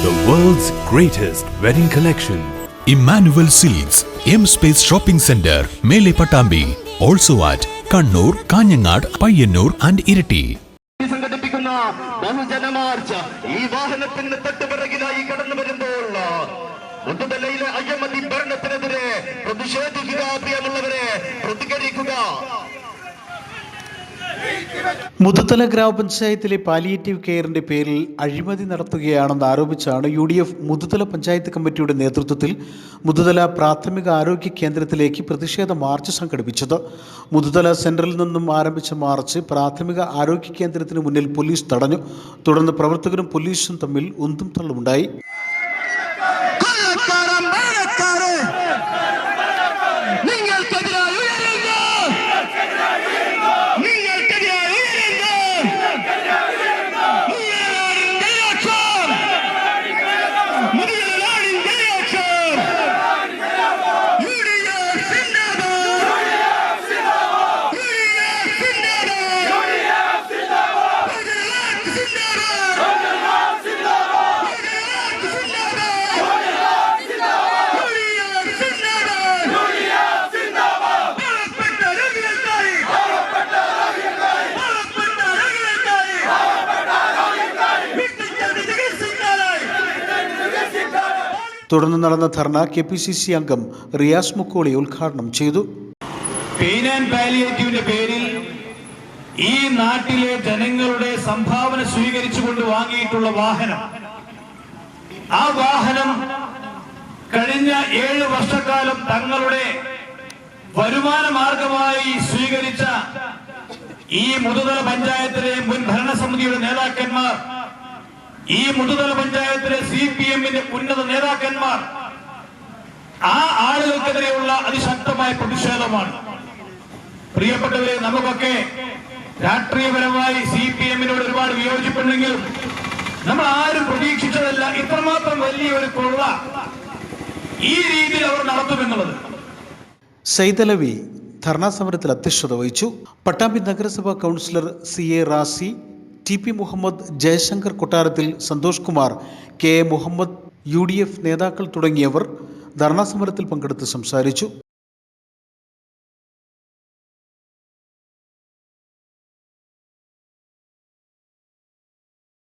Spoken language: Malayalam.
The world's greatest wedding collection. Emmanuel silks M Space Shopping Center, Mele Patambi. Also at Kannur Kanhangad Payyanur and Iritty സംഘടിപ്പിക്കുന്ന ബഹുജന മാർച്ച് ഈ വാഹനത്തിന് തൊട്ടുപിറകിലായി കടന്നു വരുമ്പോൾ മുട്ടുതലയിലെ അയ്യമതി ഭരണത്തിനെതിരെ പ്രതിഷേധിക്കുക പ്രിയമുള്ളവരെ പ്രതികരിക്കുക മുതുതല ഗ്രാമപഞ്ചായത്തിലെ പാലിയേറ്റീവ് കെയറിന്റെ പേരിൽ അഴിമതി നടത്തുകയാണെന്ന് ആരോപിച്ചാണ് U D F Muthuthala panchayat കമ്മിറ്റിയുടെ നേതൃത്വത്തിൽ മുതുതല പ്രാഥമിക ആരോഗ്യ കേന്ദ്രത്തിലേക്ക് പ്രതിഷേധ മാർച്ച് സംഘടിപ്പിച്ചത്. മുതുതല സെന്ററിൽ നിന്നും ആരംഭിച്ച മാർച്ച് പ്രാഥമിക ആരോഗ്യ കേന്ദ്രത്തിന് മുന്നിൽ പോലീസ് തടഞ്ഞു. തുടർന്ന് പ്രവർത്തകരും പോലീസും തമ്മിൽ ഉന്തും തള്ളുമുണ്ടായി. തുടർന്ന് നടന്ന dharna K P C C അംഗം റിയാസ് മുക്കോളി ഉദ്ഘാടനം ചെയ്തു. പേരിൽ ഈ നാട്ടിലെ ജനങ്ങളുടെ സംഭാവന സ്വീകരിച്ചുകൊണ്ട് വാങ്ങിയിട്ടുള്ള വാഹനം. ആ വാഹനം കഴിഞ്ഞ ഏഴ് വർഷക്കാലം തങ്ങളുടെ വരുമാന മാർഗമായി സ്വീകരിച്ച ഈ മുതുതല പഞ്ചായത്തിലെ മുൻ ഭരണസമിതിയുടെ നേതാക്കന്മാർ ഈ മുതുതല പഞ്ചായത്തിലെ സി പി എമ്മിന്റെ ഉന്നത നേതാക്കന്മാർ ആ ആളുകൾക്കെതിരെയുള്ള അതിശക്തമായ പ്രതിഷേധമാണ്. പ്രിയപ്പെട്ടവരെ നമുക്കൊക്കെ രാഷ്ട്രീയപരമായി സി പി എമ്മിനോട് ഒരുപാട് വിയോജിപ്പുണ്ടെങ്കിലും നമ്മൾ ആരും പ്രതീക്ഷിച്ചതല്ല ഇത്രമാത്രം വലിയ ഒരു കൊള്ള ഈ രീതിയിൽ അവർ നടത്തുമെന്നുള്ളത്. സൈതലവി ധർണാ സമരത്തിൽ അധ്യക്ഷത വഹിച്ചു. പട്ടാമ്പി നഗരസഭാ councillor C A Razi T P Muhammad Jayashankar കൊട്ടാരത്തിൽ Santhosh Kumar K A Muhammad U D F നേതാക്കൾ തുടങ്ങിയവർ ധർണാ സമരത്തിൽ പങ്കെടുത്ത് സംസാരിച്ചു.